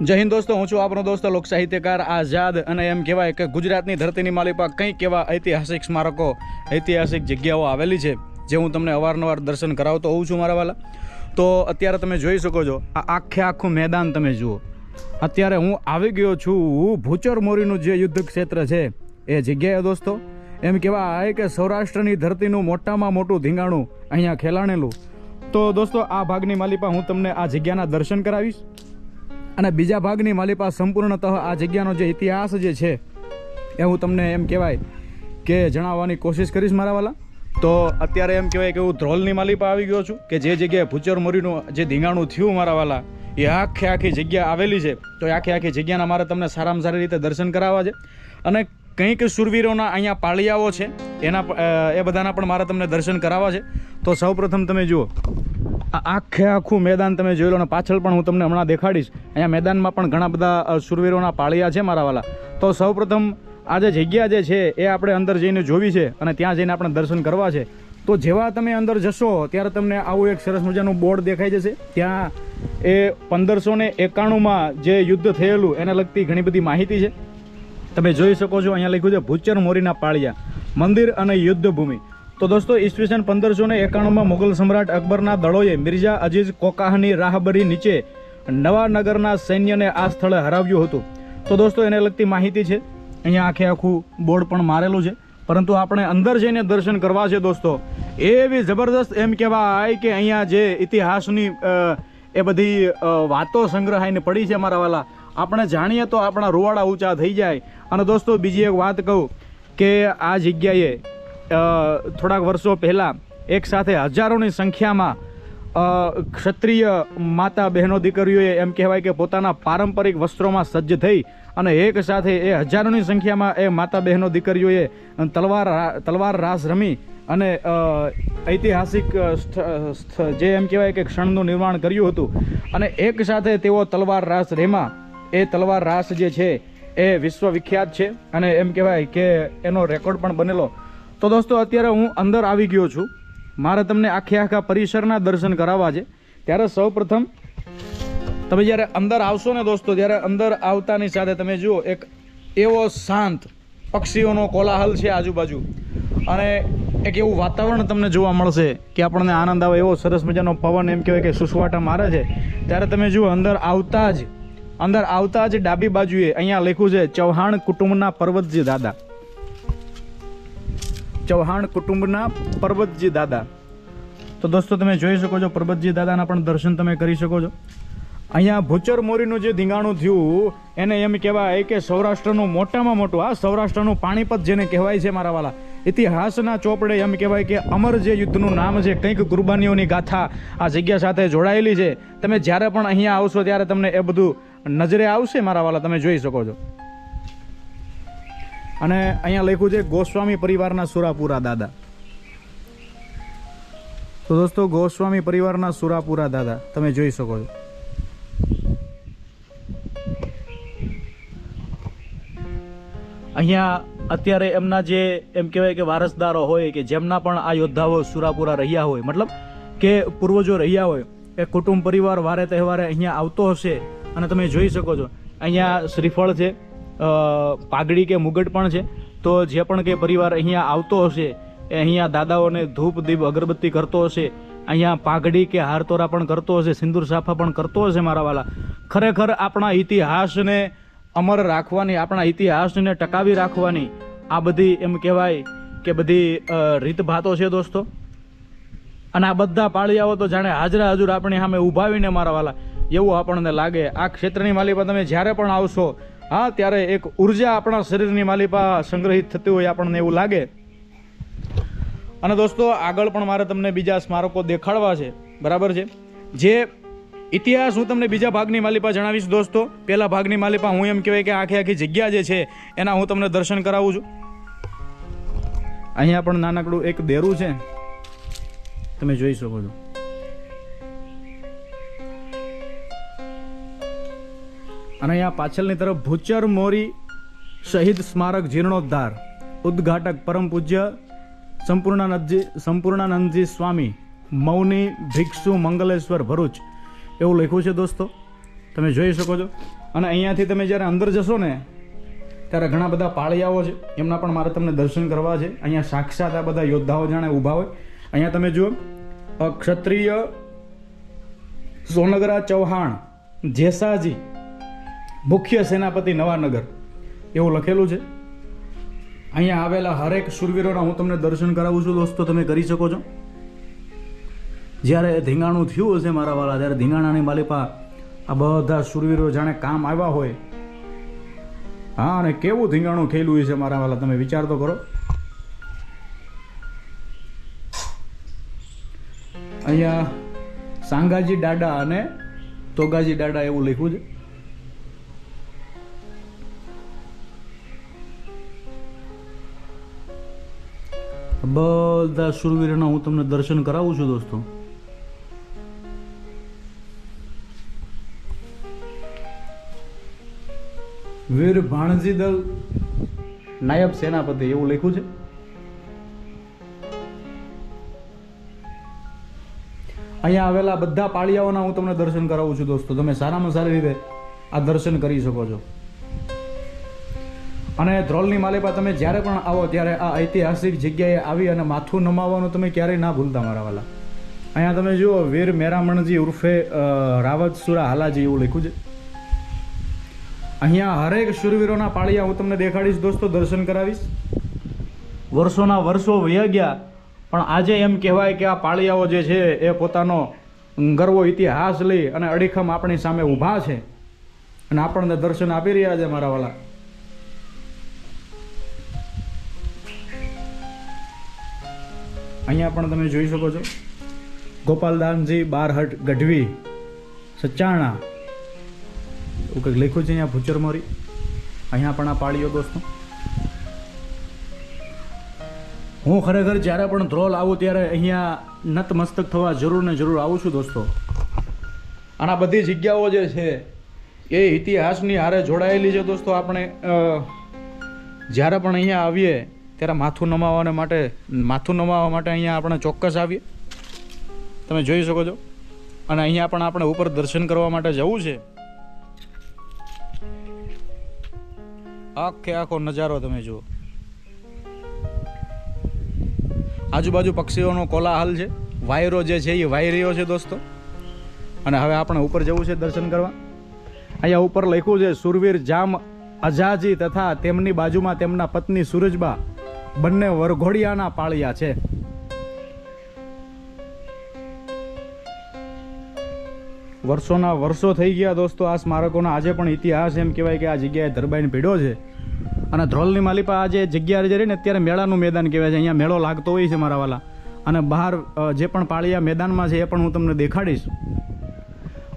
જય હિન્દ દોસ્તો, હું છું આપણો દોસ્તો લોક સાહિત્યકાર આઝાદ અને એમ કહેવાય કે ગુજરાતની ધરતીની માલિપા કંઈક એવા ઐતિહાસિક સ્મારકો, ઐતિહાસિક જગ્યાઓ આવેલી છે, જે હું તમને અવારનવાર દર્શન કરાવતો હોઉં છું મારા વાલા. તો અત્યારે તમે જોઈ શકો છો, આ આખે આખું મેદાન તમે જુઓ. અત્યારે હું આવી ગયો છું ભૂચર મોરીનું જે યુદ્ધ ક્ષેત્ર છે, એ જગ્યાએ દોસ્તો. એમ કહેવાય કે સૌરાષ્ટ્રની ધરતીનું મોટામાં મોટું ધીંગાણું અહીંયા ખેલાણેલું. તો દોસ્તો, આ ભાગની માલિપા હું તમને આ જગ્યાના દર્શન કરાવીશ. અને બીજા ભાગની માલિપા સંપૂર્ણતઃ આ જગ્યાનો જે ઇતિહાસ જે છે, એ હું તમને એમ કહેવાય કે જણાવવાની કોશિશ કરીશ મારા વાલા. તો અત્યારે એમ કહેવાય કે હું ધ્રોલની માલિપા આવી ગયો છું કે જે જગ્યાએ ભૂચર મોરીનું જે ધીંગાણું થયું મારા વાલા, એ આખે આખી જગ્યા આવેલી છે. તો એ આખી આખી જગ્યાના મારે તમને સારામાં સારી રીતે દર્શન કરાવવા છે. અને કંઈક સુરવીરોના અહીંયા પાળિયાઓ છે, એના એ બધાના પણ મારે તમને દર્શન કરાવવા છે. તો સૌપ્રથમ તમે જુઓ. આખે આખું મેદાન તમે જોઈ લો અને પાછળ પણ હું તમને હમણાં દેખાડીશ. અહીંયા મેદાનમાં પણ ઘણા બધા સુરવીરોના પાળિયા છે મારા વાલા. તો સૌપ્રથમ આ જે જગ્યા જે છે એ આપણે અંદર જઈને જોવી છે અને ત્યાં જઈને આપણે દર્શન કરવા છે. તો જેવા તમે અંદર જશો, ત્યારે તમને આવું એક સરસ મજાનું બોર્ડ દેખાઈ જશે. ત્યાં એ પંદરસો ને એકાણુંમાં જે યુદ્ધ થયેલું, એને લગતી ઘણી બધી માહિતી છે. તમે જોઈ શકો છો, અહીંયા લખ્યું છે ભૂચર મોરીના પાળિયા, મંદિર અને યુદ્ધ ભૂમિ તો દોસ્તો ઈસવીસન પંદરસો ને એકાણુંમાં મુગલ સમ્રાટ અકબરના દળોએ મિર્ઝા અજીઝ કોકાહની રાહબરી નીચે નવાનગરના સૈન્યને આ સ્થળે હરાવ્યું હતું. તો દોસ્તો, એને લગતી માહિતી છે. અહીંયા આખે આખું બોર્ડ પણ મારેલું છે. પરંતુ આપણે અંદર જઈને દર્શન કરવા છે દોસ્તો. એવી જબરદસ્ત એમ કહેવાય કે અહીંયા જે ઇતિહાસની એ બધી વાતો સંગ્રહાઈને પડી છે મારા વાલા. આપણે જાણીએ તો આપણા રૂવાડા ઊંચા થઈ જાય. અને દોસ્તો, બીજી એક વાત કહું કે આ જગ્યાએ થોડાક વર્ષો પહેલાં એક સાથે હજારોની સંખ્યામાં ક્ષત્રિય માતા બહેનો દીકરીઓએ એમ કહેવાય કે પોતાના પારંપરિક વસ્ત્રોમાં સજ્જ થઈ અને એક સાથે એ હજારોની સંખ્યામાં એ માતા બહેનો દીકરીઓએ તલવાર તલવાર રાસ રમી અને ઐતિહાસિક જે એમ કહેવાય કે ક્ષણનું નિર્માણ કર્યું હતું. અને એક સાથે તેઓ તલવાર રાસ રેમા. એ તલવાર રાસ જે છે એ વિશ્વ વિખ્યાત છે અને એમ કહેવાય કે એનો રેકોર્ડ પણ બનેલો. તો દોસ્તો, અત્યારે હું અંદર આવી ગયો છું. મારે તમને આખે આખા પરિસરના દર્શન કરાવવા છે. ત્યારે સૌપ્રથમ તમે જ્યારે અંદર આવશો ને દોસ્તો, ત્યારે અંદર આવતાની સાથે તમે જુઓ, એક એવો શાંત પક્ષીઓનો કોલાહલ છે આજુબાજુ. અને એક એવું વાતાવરણ તમને જોવા મળશે કે આપણને આનંદ આવે, એવો સરસ મજાનો પવન એમ કહેવાય કે સુસવાટા મારે છે. ત્યારે તમે જુઓ, અંદર આવતા જ, અંદર આવતા જ ડાબી બાજુએ અહીંયા લખ્યું છે, ચૌહાણ કુટુંબના પર્વતજી દાદા. ચૌહાણ કુટુંબના પર્વતજી દાદા. તો દોસ્તો, તમે જોઈ શકો છો પર્વતજી દાદાના પણ દર્શન તમે કરી શકો છો. અહીંયા ભૂચર મોરીનું જે ધીંગાણું થયું, એને એમ કહેવાય કે સૌરાષ્ટ્રનું મોટામાં મોટું, આ સૌરાષ્ટ્રનું પાણીપત જેને કહેવાય છે મારા વાલા. ઇતિહાસના ચોપડે એમ કહેવાય કે અમર જે યુદ્ધનું નામ છે, કંઈક કુરબાનીઓની ગાથા આ જગ્યા સાથે જોડાયેલી છે. તમે જ્યારે પણ અહીંયા આવશો, ત્યારે તમને એ બધું નજરે આવશે મારા વાલા, તમે જોઈ શકો છો. અને અહીંયા લખ્યું છે, ગોસ્વામી પરિવારના સુરાપુરા દાદા. તો દોસ્તો, ગોસ્વામી પરિવારના સુરાપુરા દાદા, તમે જોઈ શકો છો. અહીંયા અત્યારે એમના જે, એમ કહેવાય કે વારસદારો હોય કે જેમના પણ આ યોદ્ધાઓ સુરાપુરા રહ્યા હોય, મતલબ કે પૂર્વજો રહ્યા હોય, એ કુટુંબ પરિવાર વારે તહેવારે અહીંયા આવતો હશે. અને તમે જોઈ શકો છો, અહીંયા શ્રીફળ છે. પાઘડી કે મુગટ પણ છે. તો જે પણ કે પરિવાર અહીંયા આવતો હશે, એ અહીંયા દાદાઓને ધૂપ દીપ અગરબત્તી કરતો હશે, અહીંયા પાઘડી કે હારતોરા પણ કરતો હશે, સિંદૂર સાફા પણ કરતો હશે મારા વાલા. ખરેખર આપણા ઇતિહાસને અમર રાખવાની, આપણા ઇતિહાસને ટકાવી રાખવાની આ બધી એમ કહેવાય કે બધી રીતભાતો છે દોસ્તો. અને આ બધા પાળિયાઓ તો જાણે હાજરા હાજર આપણી સામે ઉભાવીને મારા વાલા. એવું આપણને લાગે. આ ક્ષેત્રની માલિપા તમે જ્યારે પણ આવશો હા, ત્યારે એક ઊર્જા આપણા શરીરની માલિપા સંગ્રહિત થતી હોય આપણને એવું લાગે. અને દોસ્તો, આગળ પણ મારે તમને બીજા સ્મારકો દેખાડવા છે. બરાબર છે? જે ઇતિહાસ હું તમને બીજા ભાગની માલિપા જણાવીશ દોસ્તો. પહેલા ભાગની માલિપા હું એમ કહેવાય કે આખી આખી જગ્યા જે છે, એના હું તમને દર્શન કરાવું છું. અહીંયા પણ નાનકડું એક દેરું છે. તમે જોઈ શકો છો. અને અહીંયા પાછળની તરફ ભૂચર મોરી શહીદ સ્મારક જીર્ણોદ્ધાર, ઉદ્ઘાટક પરમ પૂજ્ય સંપૂર્ણાનંદજી સંપૂર્ણાનંદજી સ્વામી, મૌની ભિક્ષુ મંગલેશ્વર ભરૂચ, એવું લખ્યું છે દોસ્તો. તમે જોઈ શકો છો. અને અહીંયાથી તમે જ્યારે અંદર જશો ને, ત્યારે ઘણા બધા પાળિયાઓ છે. એમના પણ મારે તમને દર્શન કરવા છે. અહીંયા સાક્ષાત આ બધા યોદ્ધાઓ જાણે ઊભા હોય. અહીંયા તમે જુઓ ક્ષત્રિય સોનગરા ચૌહાણ, જેસાજી મુખ્ય સેનાપતિ નવાનગર. એવું લખેલું છે? અહીંયા આવેલા હરેક સુરવીરોના હું તમને દર્શન કરાવું છું દોસ્તો, તમે કરી શકો છો. જ્યારે ધીંગાણું થયું હશે મારા વાળા, ત્યારે ધીંગાણાની માલિપા આ બધા સુરવીરો જાણે કામ આવ્યા હોય. હા, અને કેવું ધીંગાણું ખેલું છે મારા વાળા, તમે વિચાર તો કરો. અહીંયા સાંગાજી દાડા અને તોગાજી ડાડા એવું લખ્યું છે. બધા શૂરવીરોના હું તમને દર્શન કરાવું છું દોસ્તો. વીર ભાણજી દલ. નાયબ સેનાપતિ એવું લખ્યું છે? અહીંયા આવેલા બધા પાળિયાઓના હું તમને દર્શન કરાવું છું દોસ્તો. તમે સારામાં સારી રીતે આ દર્શન કરી શકો છો. અને ધ્રોલની માલિપા તમે જ્યારે પણ આવો ત્યારે આ ઐતિહાસિક જગ્યાએ આવી અને માથું નમાવવાનું તમે ક્યારેય ના ભૂલતા મારા વાલા. અહીંયા તમે જુઓ, વીર મેરામણજી ઉર્ફે રાવત સુરા હાલાજી એવું લખ્યું છે. અહીંયા હરેક શૂરવીરોના પાળિયા હું તમને દેખાડીશ દોસ્તો, દર્શન કરાવીશ. વર્ષોના વર્ષો વહી ગયા, પણ આજે એમ કહેવાય કે આ પાળિયાઓ જે છે એ પોતાનો ગર્વો ઇતિહાસ લઈ અને અડીખમ આપણી સામે ઊભા છે. અને આપણને દર્શન આપી રહ્યા છે મારા વાલા. અહીંયા પણ તમે જોઈ શકો છો. ગોપાલદાનજી બારહટ ગઢવી સચાણા એવું કંઈક લખ્યું છે અહીંયા ભૂચરમોરી. અહીંયા પણ આ પાળીઓ દોસ્તો. હું ખરેખર જ્યારે પણ ધ્રોલ આવું ત્યારે અહીંયા નતમસ્તક થવા જરૂર ને જરૂર આવું છું દોસ્તો. આના બધી જગ્યાઓ જે છે એ ઇતિહાસની હારે જોડાયેલી છે દોસ્તો આપણે જ્યારે પણ અહીંયા આવીએ ત્યારે માથું નમાવવાને માટે, માથું નમાવવા માટે અહીંયા આપણે ચોક્કસ આવીએ. તમે જોઈ શકો છો. અને અહીંયા પણ આપણે ઉપર દર્શન કરવા માટે જવું છે. આખે આખો નજારો તમે જુઓ. આજુબાજુ પક્ષીઓનો કોલાહલ છે. વાયરો જે છે એ વાઈ રહ્યો છે દોસ્તો. અને હવે આપણે ઉપર જવું છે દર્શન કરવા. અહીંયા ઉપર લખ્યું છે, સુરવીર જામ અજાજી તથા તેમની બાજુમાં તેમના પત્ની સુરજબા બંને વરઘોડિયાના પાળિયા છે. વર્ષોના વર્ષો થઈ ગયા દોસ્તો, આ સ્મારકોના આજે પણ ઇતિહાસ એમ કહેવાય કે આ જગ્યાએ ધરબાઈને ભીડો છે. અને ધ્રોલની માલિપા આ જે જગ્યા જે રહી ને અત્યારે મેળાનું મેદાન કહેવાય છે. અહીંયા મેળો લાગતો હોય છે મારા વાલા. અને બહાર જે પણ પાળિયા મેદાનમાં છે એ પણ હું તમને દેખાડીશ.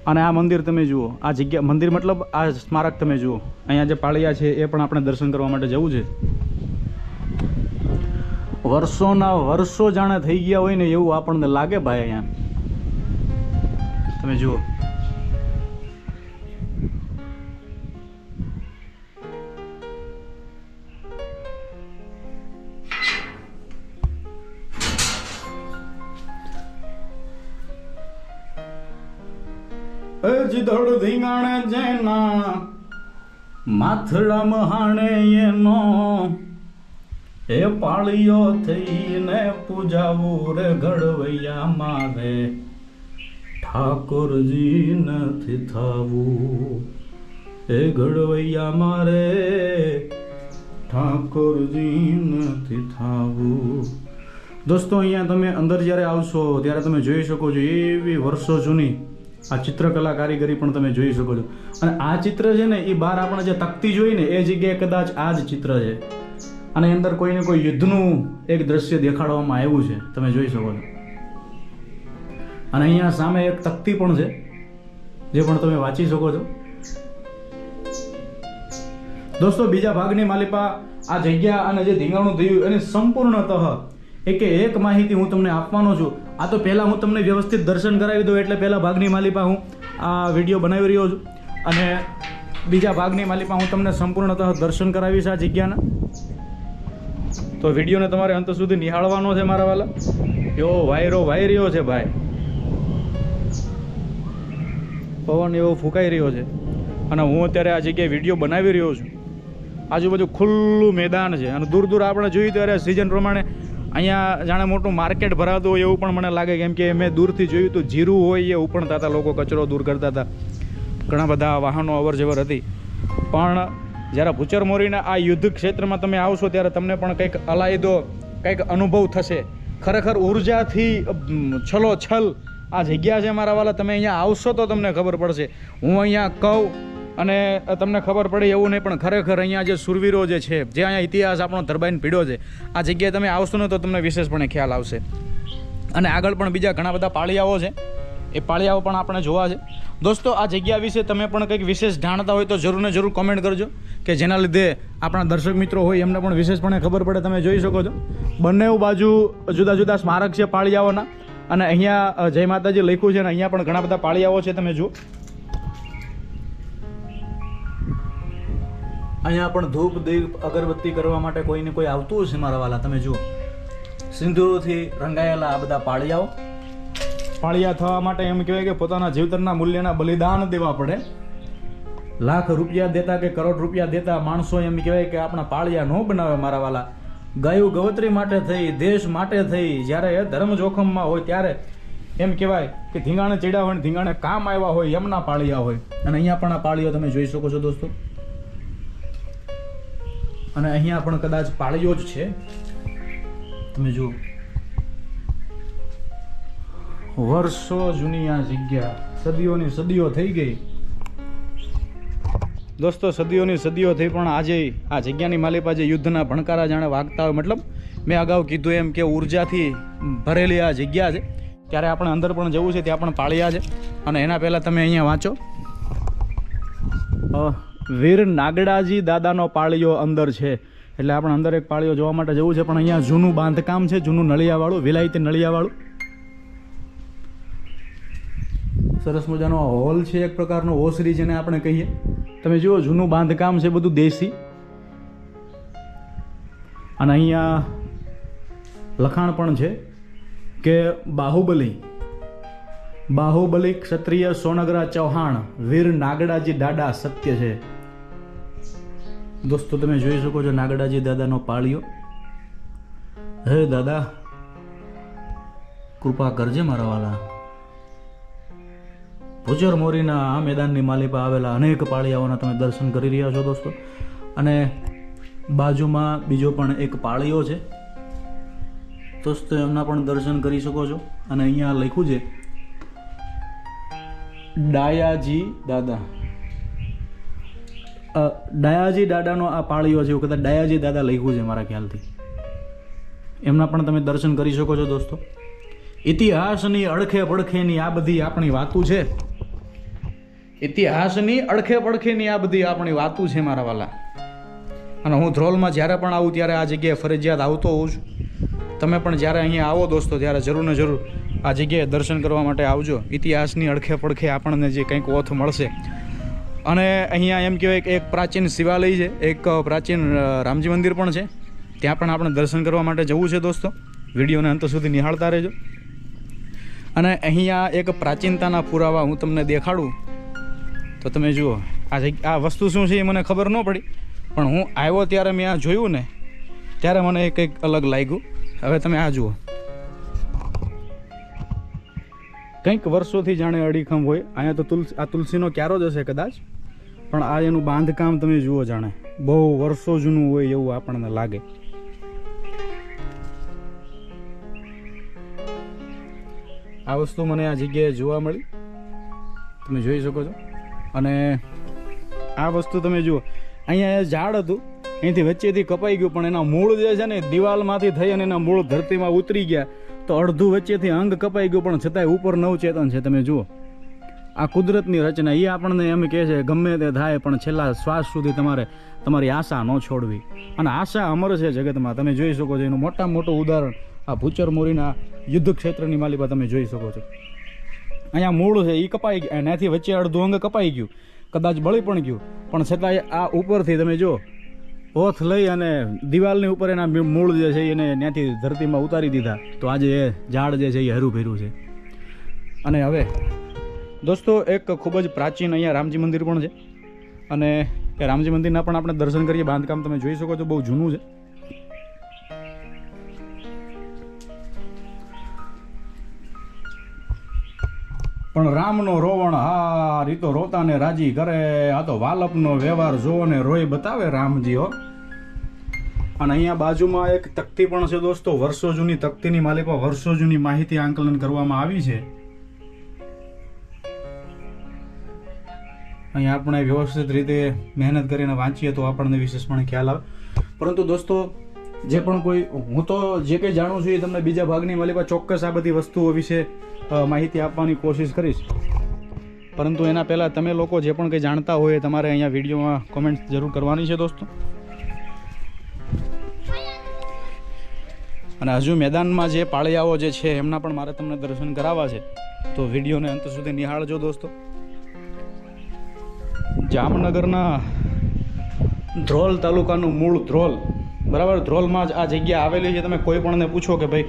અને આ મંદિર તમે જુઓ, આ જગ્યા, મંદિર મતલબ આ સ્મારક તમે જુઓ. અહીંયા જે પાળિયા છે એ પણ આપણે દર્શન કરવા માટે જવું છે. વર્ષોના વર્ષો જાણે થઈ ગયા હોય ને એવું આપણને લાગે ભાઈ અહીંયા. તમે જુઓ. અજદળ ધીંગાણે જેના માથડા મહાણે એનો એ પાળીઓ થઈને પૂજાવું રે ઘડવૈયા મારે. ઠાકોરજી નથી થવું. એ ઘડવૈયા મારે ઠાકોરજી નથી થાવું. દોસ્તો, અહીંયા તમે અંદર જ્યારે આવશો, ત્યારે તમે જોઈ શકો છો એવી વર્ષો જૂની. આ ચિત્રકલા કારીગરી પણ તમે જોઈ શકો છો. અને આ ચિત્ર છે ને, એ બહાર આપણે જે તકતી જોઈ ને, એ જગ્યાએ કદાચ આ જ ચિત્ર છે. અને અંદર કોઈને કોઈ યુદ્ધનું એક દ્રશ્ય દેખાડવામાં આવ્યું છે. તમે જોઈ શકો છો. અને અહીંયા સામે એક તકતી પણ છે, જે પણ તમે વાંચી શકો છો. દોસ્તો, બીજા ભાગની માલિપા આ જગ્યા અને જે ધીંગાણું થયું એની સંપૂર્ણતઃ એકે એક માહિતી હું તમને આપવાનો છું. આ તો પહેલાં હું તમને વ્યવસ્થિત દર્શન કરાવી દઉં એટલે પહેલા ભાગની માલિપા હું આ વીડિયો બનાવી રહ્યો છું. અને બીજા ભાગની માલિપા હું તમને સંપૂર્ણતઃ દર્શન કરાવીશ આ જગ્યાના. તો વિડીયોને તમારે અંત સુધી નિહાળવાનો છે મારા વાલા? એવો વાયરો વાઈ રહ્યો છે ભાઈ. પવન એવો ફૂંકાઈ રહ્યો છે. અને હું અત્યારે આ જગ્યાએ વીડિયો બનાવી રહ્યો છું. આજુબાજુ ખુલ્લું મેદાન છે. અને દૂર દૂર આપણે જોયું ત્યારે સિઝન પ્રમાણે અહીંયા જાણે મોટું માર્કેટ ભરાતું હોય એવું પણ મને લાગે કેમ કે મેં દૂરથી જોયું તો જીરું હોય એ ઉપણતા હતા, લોકો કચરો દૂર કરતા હતા. ઘણા બધા વાહનો અવર હતી. પણ જ્યારે ભૂચર મોરીના આ યુદ્ધ ક્ષેત્રમાં તમે આવશો ત્યારે તમને પણ કંઈક અલાયદો, કંઈક અનુભવ થશે. ખરેખર ઉર્જાથી છલો છલ આ જગ્યા છે મારા વાલા. તમે અહીંયા આવશો તો તમને ખબર પડશે. હું અહીંયા કહું અને તમને ખબર પડે એવું નહીં, પણ ખરેખર અહીંયા જે સુરવીરો જે છે, જે અહીંયા ઇતિહાસ આપણો તરબાઈન પીડ્યો છે, આ જગ્યાએ તમે આવશો ને તો તમને વિશેષપણે ખ્યાલ આવશે. અને આગળ પણ બીજા ઘણા બધા પાળિયાઓ છે. એ પાળિયાઓ પણ આપણે જોવા છે. દોસ્તો, આ જગ્યા વિશે તમે પણ કંઈક વિશેષ જાણતા હોય તો જરૂર ને જરૂર કોમેન્ટ કરજો, કે જેના લીધે આપણા દર્શક મિત્રો હોય એમને પણ વિશેષપણે ખબર પડે તમે જોઈ શકો છો. બંને બાજુ જુદા જુદા સ્મારક છે પાળિયાઓના, અને અહીંયા જય માતાજી લખ્યું છે અને અહીંયા પણ ઘણા બધા પાળિયાઓ છે, તમે જુઓ. અહીંયા પણ ધૂપ, દીપ, અગરબત્તી કરવા માટે કોઈને કોઈ આવતું હશે મારા વાલા, તમે જુઓ. સિંદૂરોથી રંગાયેલા આ બધા પાળિયાઓ. પાળિયા થવા માટે એમ કહેવાય કે પોતાના જીવતરના મૂલ્યના બલિદાન દેવા પડે. લાખ રૂપિયા દેતા કે કરોડ રૂપિયા દેતા માણસો એમ કહેવાય કે આપણા પાળિયા ન બનાવે મારા વાલા. ગાયું ગવત્રી માટે થઈ, દેશ માટે થઈ, જ્યારે ધર્મ જોખમમાં હોય ત્યારે એમ કહેવાય કે ધીંગાણે ચડ્યા હોય ધીંગાણે કામ આવ્યા હોય એમના પાળિયા હોય. અને અહીંયા પણ આ પાળીઓ તમે જોઈ શકો છો દોસ્તો. અને અહીંયા પણ કદાચ પાળીઓ જ છે. તમે જુઓ. વર્ષો જૂની આ જગ્યા. સદીઓની સદીઓ થઈ ગઈ. દોસ્તો, સદીઓની સદીઓ થઈ, પણ આજે આ જગ્યાની માલિપા જે યુદ્ધના ભણકારા જાણે વાગતા હોય. મતલબ, મેં અગાઉ કીધું એમ કે ઉર્જાથી ભરેલી આ જગ્યા છે. ત્યારે આપણે અંદર પણ જવું છે, ત્યાં પણ પાળિયા છે. અને એના પહેલાં તમે અહીંયા વાંચો. વીર નાગડાજી દાદાનો પાળિયો અંદર છે. એટલે આપણે અંદર એક પાળિયો જોવા માટે જવું છે, પણ અહીંયા જૂનું બાંધકામ છે, જૂનું નળિયાવાળું, વિલાયતી નળિયાવાળું. સરસ મજાનો હોલ છે એક પ્રકારનો ઓસરી જેને આપણે કહીએ. તમે જુઓ જૂનું બાંધકામ છે બધું દેશી. અને અહીંયા લખાણ પણ છે કે બાહુબલી. બાહુબલી ક્ષત્રિય સોનગરા ચૌહાણ, વીર નાગડાજી દાદા સત્ય છે. દોસ્તો, તમે જોઈ શકો છો નાગડાજી દાદાનો પાળિયો. હે દાદા, કૃપા કરજે મારા વાલા. ભુજર મોરીના આ મેદાનની માલિપા આવેલા અનેક પાળિયાઓના તમે દર્શન કરી રહ્યા છો દોસ્તો. અને બાજુમાં બીજો પણ એક પાળિયો છે. દોસ્તો, એમના પણ દર્શન કરી શકો છો. અને અહીંયા લખ્યું છે, ડાયાજી દાદા. ડાયાજી દાદાનો આ પાળિયો છે. એવું કદાચ ડાયાજી દાદા લખ્યું છે મારા ખ્યાલથી. એમના પણ તમે દર્શન કરી શકો છો દોસ્તો. ઇતિહાસની અડખે પડખેની આ બધી આપણી વાતું છે. ઇતિહાસની અડખે પડખેની આ બધી આપણી વાતું છે મારા વાલા. અને હું ધ્રોલમાં જ્યારે પણ આવું ત્યારે આ જગ્યાએ ફરજિયાત આવતો હોઉં છું. તમે પણ જ્યારે અહીંયા આવો દોસ્તો, ત્યારે જરૂર ને જરૂર આ જગ્યાએ દર્શન કરવા માટે આવજો. ઇતિહાસની અડખે પડખે આપણને જે કંઈક ઓથ મળશે. અને અહીંયા એમ કહેવાય કે એક પ્રાચીન શિવાલય છે, એક પ્રાચીન રામજી મંદિર પણ છે. ત્યાં પણ આપણે દર્શન કરવા માટે જવું છે દોસ્તો. વિડીયોને અંત સુધી નિહાળતા રહેજો. અને અહીંયા એક પ્રાચીનતાના પુરાવા હું તમને દેખાડું. તો તમે જુઓ, આ જગ્યા આ વસ્તુ શું છે એ મને ખબર ન પડી, પણ હું આવ્યો ત્યારે મેં આ જોયું ને, ત્યારે મને કંઈક અલગ લાગ્યું. હવે તમે આ જુઓ. કંઈક વર્ષોથી જાણે અડીખમ હોય, અહીંયા તો તુલસી આ તુલસીનો ક્યારો જ હશે કદાચ, પણ આ એનું બાંધકામ તમે જુઓ જાણે. બહુ વર્ષો જૂનું હોય એવું આપણને લાગે. આ વસ્તુ મને આ જગ્યાએ જોવા મળી. તમે જોઈ શકો છો. અને આ વસ્તુ તમે જુઓ. અહીંયા ઝાડ હતું. અહીંથી વચ્ચેથી કપાઈ ગયું, પણ એના મૂળ જે છે ને દિવાલમાંથી થઈ અને એના મૂળ ધરતીમાં ઉતરી ગયા. તો અડધું વચ્ચેથી અંગ કપાઈ ગયું, પણ છતાંય ઉપર નવચેતન છે. તમે જુઓ. આ કુદરતની રચના એ આપણને એમ કહે છે, ગમે તે થાય, પણ છેલ્લા શ્વાસ સુધી તમારે તમારી આશા ન છોડવી. અને આશા અમર છે જગતમાં. તમે જોઈ શકો છો, એનું મોટા મોટું ઉદાહરણ આ ભૂચર મોરીના યુદ્ધ ક્ષેત્રની માલિકા તમે જોઈ શકો છો. અહીંયા મૂળ છે એ કપાઈ ગયા. એનાથી વચ્ચે અડધું અંગ કપાઈ ગયું. કદાચ બળી પણ ગયું. પણ છતાંય આ ઉપરથી તમે જો, ઓથ લઈ અને દિવાલની ઉપર એના મૂળ જે છે, એને ત્યાંથી ધરતીમાં ઉતારી દીધા. તો આજે એ ઝાડ જે છે, એ હરું ભેરું છે. અને હવે, દોસ્તો, એક ખૂબ જ પ્રાચીન અહીંયા રામજી મંદિર પણ છે. અને એ રામજી મંદિરના પણ આપણે દર્શન કરીએ. બાંધકામ તમે જોઈ શકો છો, બહુ જૂનું છે. પણ રામનો રોવણ હાર એ તો રોતાને રાજી કરે. આ તો વાલપનો વ્યવહાર જો ને રોય બતાવે રામજી, હો. અને અહીંયા બાજુમાં એક તકતી પણ છે દોસ્તો, વર્ષો જૂની તકતીની માલિકા, વર્ષો જૂની માહિતી આંકલન કરવામાં આવી છે. અહીંયા આપણે વ્યવસ્થિત રીતે મહેનત કરીને વાંચીએ તો આપણને વિશેષપણે ખ્યાલ આવે. પરંતુ દોસ્તો જે પણ કોઈ, હું તો જે કંઈ જાણું છું એ તમને બીજા ભાગની માલિકા ચોક્કસ આ બધી વસ્તુઓ વિશે માહિતી આપવાની કોશિશ કરીશ. પરંતુ એના પહેલાં તમે લોકો જે પણ કંઈ જાણતા હોય તમારે અહીંયા વિડીયોમાં કોમેન્ટ જરૂર કરવાની છે દોસ્તો. અને હજુ મેદાનમાં જે પાળિયાઓ જે છે એમના પણ મારે તમને દર્શન કરાવવા છે. તો વિડીયોને અંત સુધી નિહાળજો દોસ્તો. જામનગરના ધ્રોલ તાલુકાનું મૂળ ધ્રોલ બરાબર? ધ્રોલમાં જ આ જગ્યા આવેલી છે. તમે કોઈ પણને પૂછો કે ભાઈ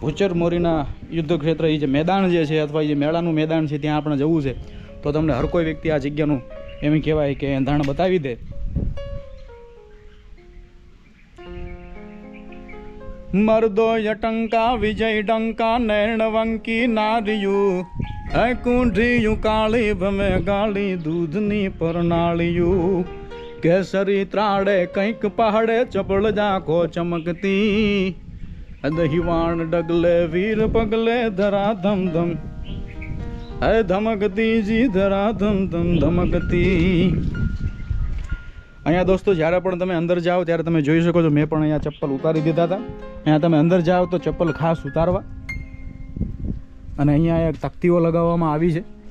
ભૂચર મોરીના યુદ્ધ ક્ષેત્ર એ જે મેદાન જે છે અથવા જે મેળાનું મેદાન છે, ત્યાં આપણે જવું છે, તો તમને હર કોઈ વ્યક્તિ આ જગ્યાનું એમ કહેવાય કે એંધાણ બતાવી દે. મર્દો યટંકા, વિજય ડંકા નૈણવંકી નારિયું હે કુંઢિયું કાળી ભમે ગાળી, દૂધની પરનાળિયું. કેસરી ત્રાડે કંઈક પહાડે ચપળ જાખો ચમકતી. દહીવાણ ડગલે, વીર પગલે, ધરા ધમ ધમ. હે ધમકતી જી, ધરા ધમ ધમ ધમકતી. અહીંયા દોસ્તો, જ્યારે પણ તમે અંદર જાઓ, ત્યારે તમે જોઈ શકો છો, મેં પણ અહીંયા ચપ્પલ ઉતારી દીધા હતા. અહીંયા તમે અંદર જાઓ તો ચપ્પલ ખાસ ઉતારવા. અને અહીંયા એક તકતીઓ લગાવવામાં આવી છે.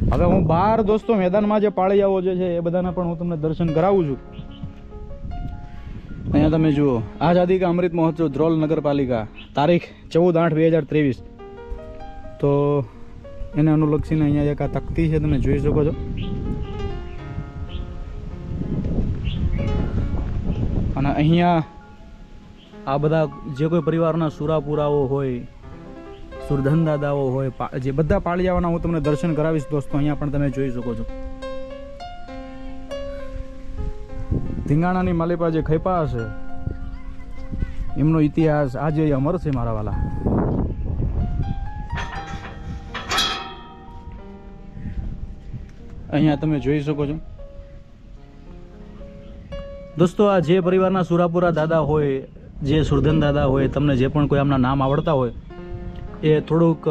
હવે હું બહાર દોસ્તો મેદાનમાં જે પાળિયાઓ જે છે એ બધાના પણ હું તમને દર્શન કરાવું છું. અહીંયા તમે જુઓ, આઝાદી કા અમૃત મહોત્સવ ધ્રોલ નગરપાલિકા, તારીખ ચૌદ આઠ બે હજાર ત્રેવીસ. તો એને અનુલક્ષીને અહીંયા એક આ તકતી છે, તમે જોઈ શકો છો. અને અહીંયા આ બધા જે કોઈ પરિવારના સુરાપુરાઓ હોય સુરધન દાદાઓ હોય જે બધા પાળિયાઓના હું તમને દર્શન કરાવીશ દોસ્તો, અહીંયા પણ તમે જોઈ શકો છો. ધીંગાણાની માલિપા જે ખૈપા હશે, એમનો ઇતિહાસ આજે અમર છે મારા વાલા. અહીંયા તમે જોઈ શકો છો. દોસ્તો, આ જે પરિવારના સુરાપુરા દાદા હોય, જે સુરધન દાદા હોય, તમને જે પણ કોઈ આમના નામ આવડતા હોય એ થોડુંક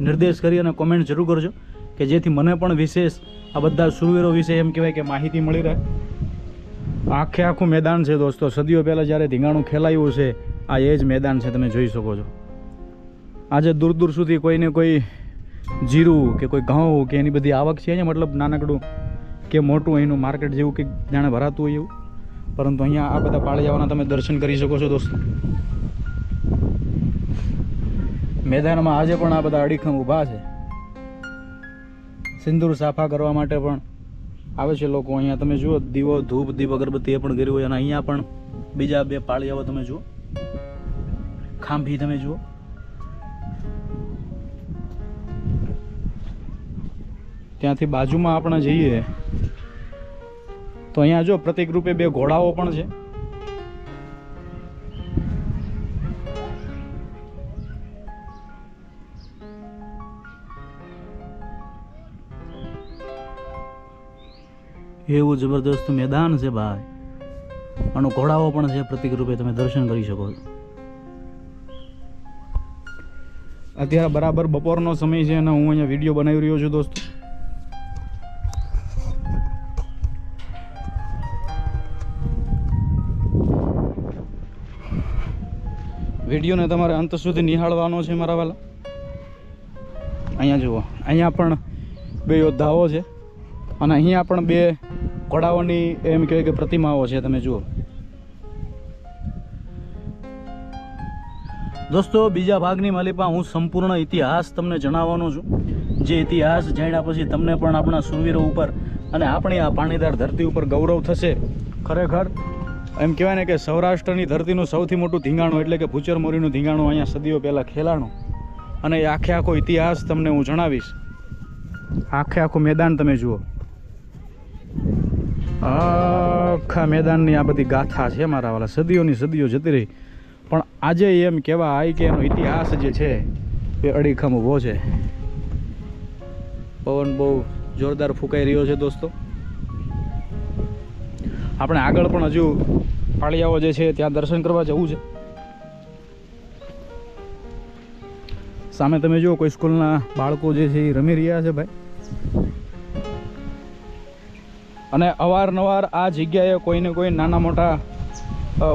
નિર્દેશ કરી અને કોમેન્ટ જરૂર કરજો કે જેથી મને પણ વિશેષ આ બધા સુરવીરો વિશે એમ કહેવાય કે માહિતી મળી રહે. આખે આખું મેદાન છે દોસ્તો. સદીઓ પહેલાં જ્યારે ધીંગાણું ખેલાયું છે, આ એ જ મેદાન છે તમે જોઈ શકો છો. આજે દૂર દૂર સુધી કોઈને કોઈ જીરું કે કોઈ ઘઉં કે એની બધી આવક છે ને મતલબ નાનકડું કે મોટું અહીંનું માર્કેટ જેવું કંઈક જાણે ભરાતું હોય એવું. પરંતુ અહીંયા આ બધા પાળિયાઓના તમે દર્શન કરી શકો છો દોસ્તો. મેદાનમાં આજે પણ આ બધા અડીખમ ઊભા છે. સિંદૂર સાફા કરવા માટે પણ આવે છે લોકો. અહીંયા તમે જુઓ, દીવો, ધૂપ, દીપ, અગરબત્તી એ પણ કર્યું હોય અને અહીંયા પણ બીજા બે પાળિયાઓ તમે જુઓ. ખાંભી તમે જુઓ. ત્યાંથી બાજુમાં આપણે જઈએ તો અહીંયા જો પ્રતિક રૂપે બે ઘોડાઓ પણ છે. એવું જબરદસ્ત મેદાન છે ભાઈ. અને ઘોડાઓ પણ છે પ્રતિક રૂપે તમે દર્શન કરી શકો અત્યારે બરાબર બપોરનો સમય છે અને હું અહીંયા વીડિયો બનાવી રહ્યો છું દોસ્તો. વિડીયોને તમારે અંત સુધી નિહાળવાનો છે મારા વાલા. અહીંયા જુઓ, અહીંયા પણ બે યોદ્ધાઓ છે અને અહીંયા પણ બે ઘોડાઓની એમ કહેવાય કે પ્રતિમાઓ છે, તમે જુઓ. દોસ્તો, બીજા ભાગની માલિપા હું સંપૂર્ણ ઇતિહાસ તમને જણાવવાનો છું. જે ઇતિહાસ જાણ્યા પછી તમને પણ આપણા સુરવીરો ઉપર અને આપણી આ પાણીદાર ધરતી ઉપર ગૌરવ થશે. ખરેખર, એમ કહેવાય ને કે સૌરાષ્ટ્રની ધરતીનું સૌથી મોટું ધીંગાણું એટલે કે ભૂચરમોરીનું ધીંગાણું અહીંયા સદીઓ પહેલાં ખેલાણું. અને એ આખે આખો ઇતિહાસ તમને હું જણાવીશ. આખે આખું મેદાન તમે જુઓ. આખા મેદાનની આ બધી ગાથા છે મારા વાળા સદીઓની સદીઓ જતી રહી. પણ આજે એમ કહેવા આવી કે એનો ઇતિહાસ જે છે એ અડીખમ ઊભો છે. પવન બહુ જોરદાર ફૂંકાઈ રહ્યો છે દોસ્તો. આપણે આગળ પણ હજુ પાળિયાઓ જે છે ત્યાં દર્શન કરવા જવું છે. સામે તમે જુઓ કોઈ સ્કૂલના બાળકો જે છે એ રમી રહ્યા છે ભાઈ. અને અવારનવાર આ જગ્યાએ કોઈને કોઈ નાના મોટા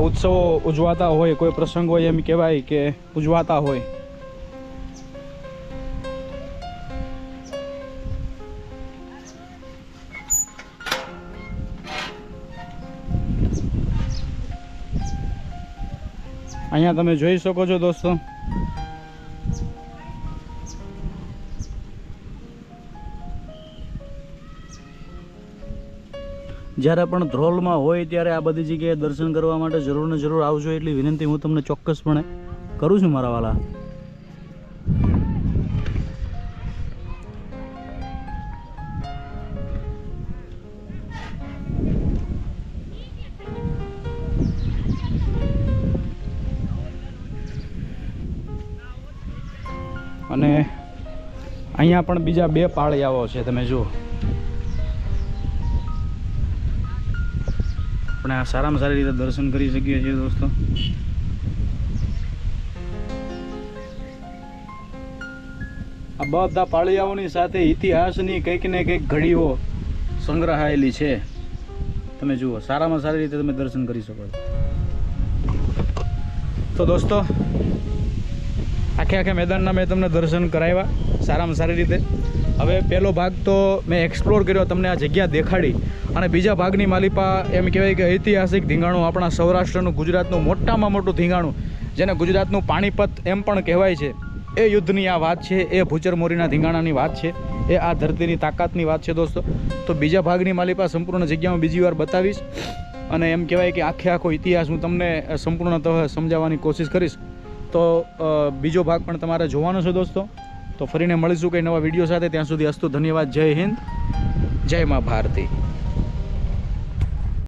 ઉત્સવો ઉજવાતા હોય, કોઈ પ્રસંગ હોય એમ કહેવાય કે ઉજવાતા હોય. અહીંયા તમે જોઈ શકો છો દોસ્તો. જ્યારે પણ ધ્રોલમાં હોય ત્યારે આ બધી જગ્યાએ દર્શન કરવા માટે જરૂર ને જરૂર આવજો એટલી વિનંતી હું તમને ચોક્કસપણે કરું છું મારા વાલા. અને અહીંયા પણ બીજા બે પાળિયાઓ છે, તમે જુઓ. આપણે આ સારામાં સારી રીતે દર્શન કરી શકીએ છીએ દોસ્તો. આ બધા પાળિયાઓની સાથે ઇતિહાસની કંઈક ને કંઈક ઘડીઓ સંગ્રહાયેલી છે. તમે જુઓ, સારામાં સારી રીતે તમે દર્શન કરી શકો તો દોસ્તો, આખે આખે મેદાનના મેં તમને દર્શન કરાવ્યા સારામાં સારી રીતે. હવે પહેલો ભાગ તો મેં એક્સપ્લોર કર્યો, તમને આ જગ્યા દેખાડી. અને બીજા ભાગની માલિપા એમ કહેવાય કે ઐતિહાસિક ધીંગાણું, આપણા સૌરાષ્ટ્રનું, ગુજરાતનું મોટામાં મોટું ધીંગાણું, જેને ગુજરાતનું પાણીપત એમ પણ કહેવાય છે. એ યુદ્ધની આ વાત છે, એ ભૂચર મોરીના ધીંગાણાની વાત છે, એ આ ધરતીની તાકાતની વાત છે દોસ્તો. તો બીજા ભાગની માલિપા સંપૂર્ણ જગ્યામાં બીજી વાર બતાવીશ. અને એમ કહેવાય કે આખે આખો ઇતિહાસ હું તમને સંપૂર્ણતઃ સમજાવવાની કોશિશ કરીશ. તો બીજો ભાગ પણ તમારે જોવાનો છે દોસ્તો. તો ફરીને મળીશું કંઈ નવા વીડિયો સાથે. ત્યાં સુધી અસ્તુ, ધન્યવાદ, જય હિન્દ. જય મા ભારતી.